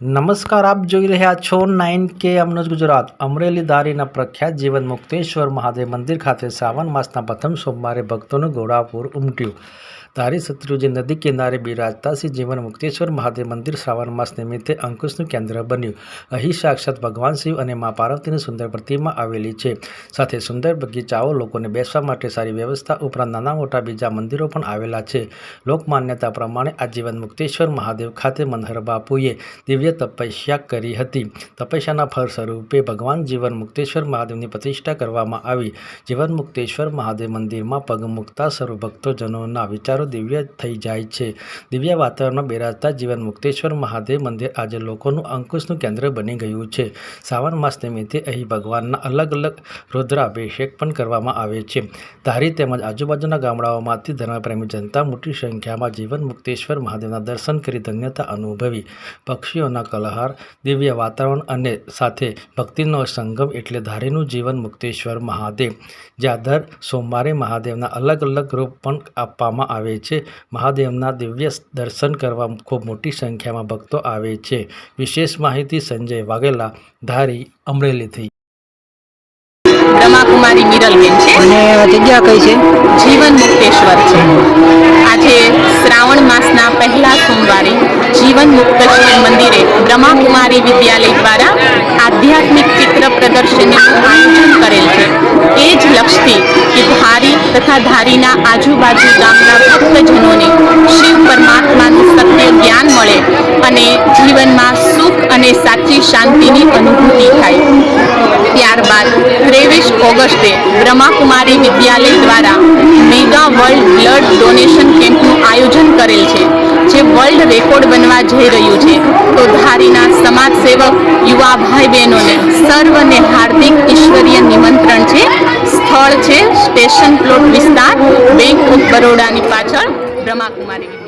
નમસ્કાર, આપ જોઈ રહ્યા છો નાઇન કે અમનોજ ગુજરાત. અમરેલી દારીના પ્રખ્યાત જીવન મુક્તેશ્વર મહાદેવ મંદિર ખાતે શ્રાવણ માસના પ્રથમ સોમવારે ભક્તોનું ઘોડાપૂર ઉમટ્યું. ધારી શત્રુજી નદી કિનારે બિરાજતા શ્રી જીવન મુક્તેશ્વર મહાદેવ મંદિર શ્રાવણ માસ નિમિત્તે અંકુશનું કેન્દ્ર બન્યું. અહીં સાક્ષાત ભગવાન શિવ અને મા પાર્વતીની સુંદર પ્રતિમા આવેલી છે. સાથે સુંદર બગીચાઓ, લોકોને બેસવા માટે સારી વ્યવસ્થા ઉપરાંત નાના મોટા બીજા મંદિરો પણ આવેલા છે. લોકમાન્યતા પ્રમાણે આ જીવન મુક્તેશ્વર મહાદેવ ખાતે મનહર બાપુએ દિવ્ય તપસ્યા કરી હતી. તપસ્યાના ફળ સ્વરૂપે ભગવાન જીવન મુક્તેશ્વર મહાદેવની પ્રતિષ્ઠા કરવામાં આવી. જીવન મુક્તેશ્વર મહાદેવ મંદિરમાં પગ મુક્તા સર્વ ભક્તોજનોના વિચારો દિવ્ય થઈ જાય છે. દિવ્ય વાતાવરણમાં બિરાજતા જીવન મુક્તેશ્વર મહાદેવ મંદિર આજે લોકોનું અંકુશનું કેન્દ્ર બની ગયું છે. શ્રાવણ માસ નિમિત્તે અહીં ભગવાનના અલગ અલગ રુદ્રાભિષેક પણ કરવામાં આવે છે. ધારી તેમજ આજુબાજુના ગામડાઓમાંથી ધર્મપ્રેમી જનતા મોટી સંખ્યામાં જીવન મુક્તેશ્વર મહાદેવના દર્શન કરી ધન્યતા અનુભવી. પક્ષીઓના કલહાર, દિવ્ય વાતાવરણ અને સાથે ભક્તિનો સંગમ એટલે ધારીનું જીવન મુક્તેશ્વર મહાદેવ. જ્યાં દર સોમવારે મહાદેવના અલગ અલગ રૂપ પણ આપવામાં આવે છે. મહાદેવના દિવ્ય દર્શન કરવા ખૂબ મોટી સંખ્યામાં ભક્તો આવે છે. વિશેષ માહિતી સંજય વાઘેલા ધારી અમરેલીથી. બ્રહ્માકુમારી મિરલબેન છે. અને જગ્યા કઈ છે? જીવન મુક્તેશ્વર છે. આજે શ્રાવણ માસના પહેલા સોમવારે જીવન મુક્તેશ્વર મંદિરે બ્રહ્માકુમારી વિદ્યાલય દ્વારા આધ્યાત્મિક ચિત્ર પ્રદર્શનનું આયોજન કરેલ તથા ધારીના આજુબાજુ ગામના ભક્તજનોને શિવ પરમાત્માનું સત્ય જ્ઞાન મળે અને જીવનમાં સુખ અને સાચી શાંતિની અનુભૂતિ થાય. ત્યારબાદ ત્રેવીસ ઓગસ્ટે બ્રહ્માકુમારી વિદ્યાલય દ્વારા મેગા વર્લ્ડ બ્લડ ડોનેશન કેમ્પનું આયોજન કરેલ છે, જે વર્લ્ડ રેકોર્ડ બનવા જઈ રહ્યું છે. તો ધારીના સમાજ સેવક યુવા ભાઈ બહેનોને સર્વને હાર્દિક સ્ટેશન પ્લોટ વિસ્તાર બેંક ઓફ બરોડાની પાછળ બ્રહ્માકુમારી.